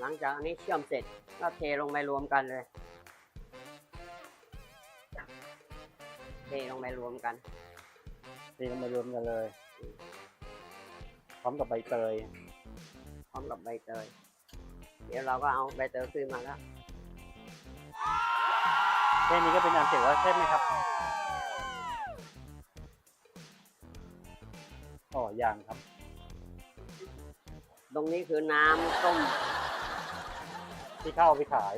หลังจากอันนี้เชื่อมเสร็จก็เทลงไปรวมกันเลย เทลงไปรวมกันนี่ก็มารวมกันเลย พร้อมกับใบเตย พร้อมกับใบเตย เดี๋ยวเราก็เอาใบเตยขึ้นมาแล้วแค่นี้ก็เป็นอันเสร็จแล้วใช่ไหมครับอ๋ออย่างครับ ตรงนี้คือน้ำต้ม ที่เข้าไปขาย